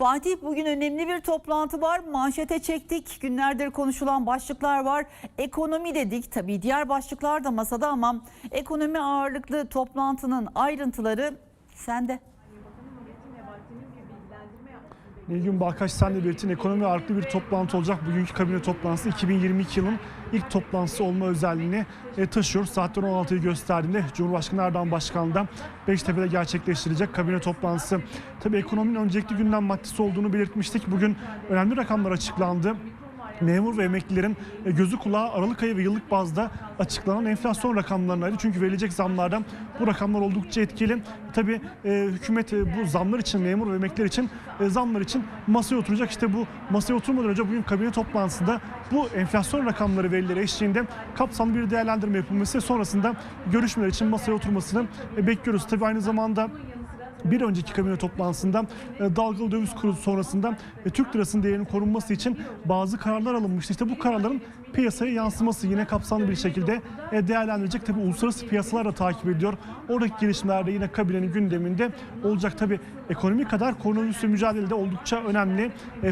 Fatih bugün önemli bir toplantı var. Manşete çektik. Günlerdir konuşulan başlıklar var. Ekonomi dedik. Tabii diğer başlıklar da masada ama ekonomi ağırlıklı toplantının ayrıntıları sende. Nilgün Balkaç sen de belirttin ekonomi ağırlıklı bir toplantı olacak. Bugünkü kabine toplantısı 2022 yılın ilk toplantısı olma özelliğini e, taşıyor. Saatler 16'yı gösterdiğinde Cumhurbaşkanı Erdoğan Başkanlığı'nda Beştepe'de gerçekleştirecek kabine toplantısı. Tabii ekonominin öncelikli gündem maddesi olduğunu belirtmiştik. Bugün önemli rakamlar açıklandı memur ve emeklilerin e, gözü kulağı Aralık ayı ve yıllık bazda açıklanan enflasyon rakamlarındaydı. Çünkü verilecek zamlardan bu rakamlar oldukça etkili. Tabii e, hükümet e, bu zamlar için, memur ve emekliler için e, zamlar için masaya oturacak. İşte bu masaya oturmadan önce bugün kabine toplantısında bu enflasyon rakamları verileri eşliğinde kapsamlı bir değerlendirme yapılması sonrasında görüşmeler için masaya oturmasını e, bekliyoruz. Tabii aynı zamanda bir önceki kabine toplantısında e, dalgalı döviz kuru sonrasında e, Türk lirasının değerinin korunması için bazı kararlar alınmıştı. İşte bu kararların piyasaya yansıması yine kapsamlı bir şekilde e, değerlendirilecek. Tabii uluslararası piyasalar da takip ediyor. Oradaki gelişmeler de yine kabinenin gündeminde olacak. Tabii ekonomi kadar koronavirüsle mücadelede oldukça önemli.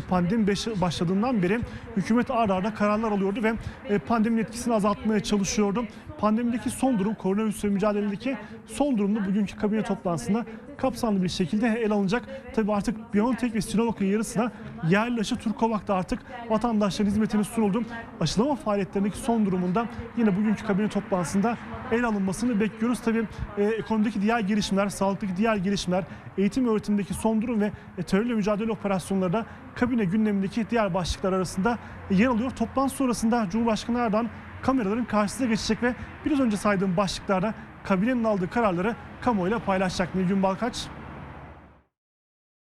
Pandemi başladığından beri hükümet ağır ağır kararlar alıyordu ve pandeminin etkisini azaltmaya çalışıyordu. Pandemideki son durum, koronavirüsle mücadeledeki son durumda bugünkü kabine toplantısında kapsamlı bir şekilde ele alınacak. Tabii artık BioNTech ve Sinovac'ın yarısına yerli aşı Turkovak'ta artık vatandaşların hizmetine sunuldu. Aşılama faaliyetlerindeki son durumunda yine bugünkü kabine toplantısında ele alınmasını bekliyoruz. Tabii e, ekonomideki diğer gelişmeler, sağlıktaki diğer gelişmeler, eğitim öğretimdeki son durum ve e, terörle mücadele operasyonları da kabine gündemindeki diğer başlıklar arasında yer alıyor. Toplantı sonrasında Cumhurbaşkanı Erdoğan kameraların karşısına geçecek ve biraz önce saydığım başlıklarda kabinenin aldığı kararları kamuoyuyla paylaşacak Nilgün Balkaç.